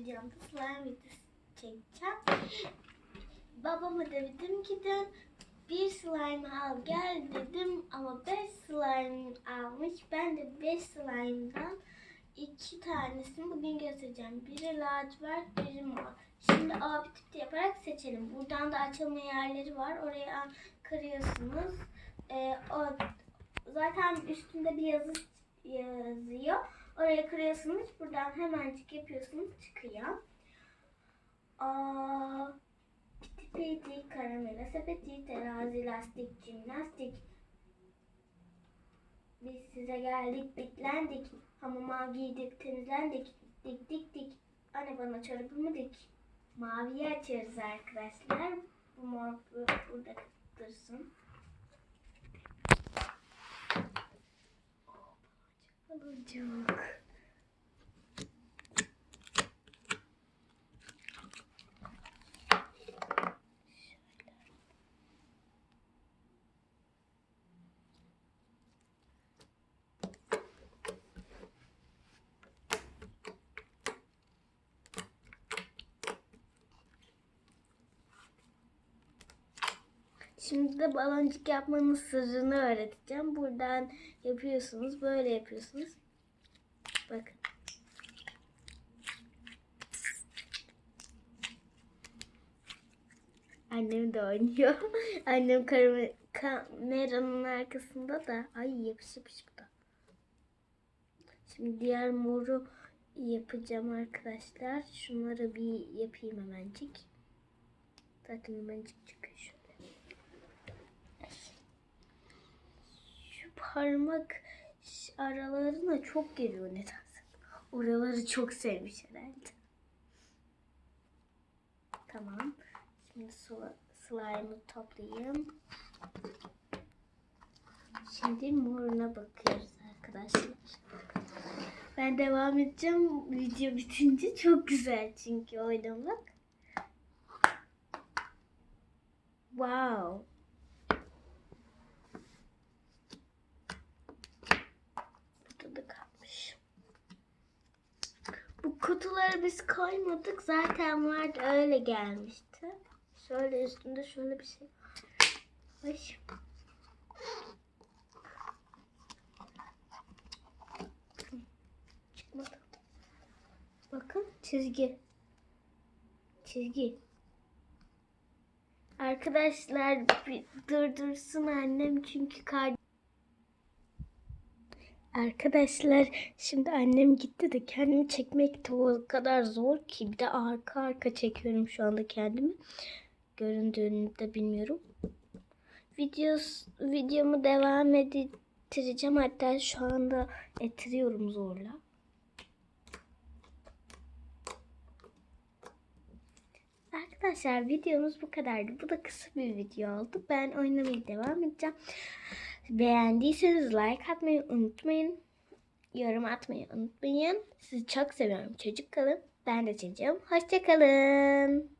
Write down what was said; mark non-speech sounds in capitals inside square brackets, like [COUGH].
videomda slime videosu çekeceğim. Babama dedim ki dün bir slime al gel dedim ama 5 slime almış. Ben de 5 slime'dan iki tanesini bugün göstereceğim. Biri lacivert, biri mor. Şimdi A bitip yaparak seçelim. Buradan da açılma yerleri var. Oraya kırıyorsunuz. Ee, o zaten üstünde bir yazı yazıyor. Oraya kırıyorsunuz. Buradan hemencik yapıyorsunuz. Çıkıyor. Aa, piti piti, karamela sepeti, terazi, lastik, jimnastik. Biz size geldik, bitlendik. Hamama giydik, temizlendik. Dik dik dik. Anne bana çorabımı dik. Maviyi açıyoruz arkadaşlar. Bu mor bu- burada dursun. Baloncuk. Şimdi de baloncuk yapmanın sırrını öğreteceğim. Buradan yapıyorsunuz, böyle yapıyorsunuz. Bakın. Annem de oynuyor. [LAUGHS] Annem karame- kameranın arkasında da. Ay yapış yapış bu da. Şimdi diğer moru yapacağım arkadaşlar. Şunları bir yapayım hemencik. Zaten hemencik çıkıyor şöyle. Şu parmak aralarına çok geliyor nedense. Oraları çok sevmiş herhalde. Tamam. Şimdi slime'ı toplayayım. Şimdi moruna bakıyoruz arkadaşlar. Ben devam edeceğim. Video bitince çok güzel çünkü oynamak. Wow. Burada da kalmış. Bu kutuları biz koymadık. Zaten vardı öyle gelmişti. Şöyle üstünde şöyle bir şey. Ay. Çıkmadı. Bakın çizgi. Çizgi. Arkadaşlar bir durdursun annem çünkü kar Arkadaşlar şimdi annem gitti de kendimi çekmek o kadar zor ki bir de arka arka çekiyorum şu anda kendimi. Göründüğünü de bilmiyorum. Videos, videomu devam ettireceğim hatta şu anda ettiriyorum zorla. Arkadaşlar videomuz bu kadardı. Bu da kısa bir video oldu. Ben oynamaya devam edeceğim. Beğendiyseniz like atmayı unutmayın. Yorum atmayı unutmayın. Sizi çok seviyorum. Çocuk kalın. Ben de çocuğum. Hoşçakalın.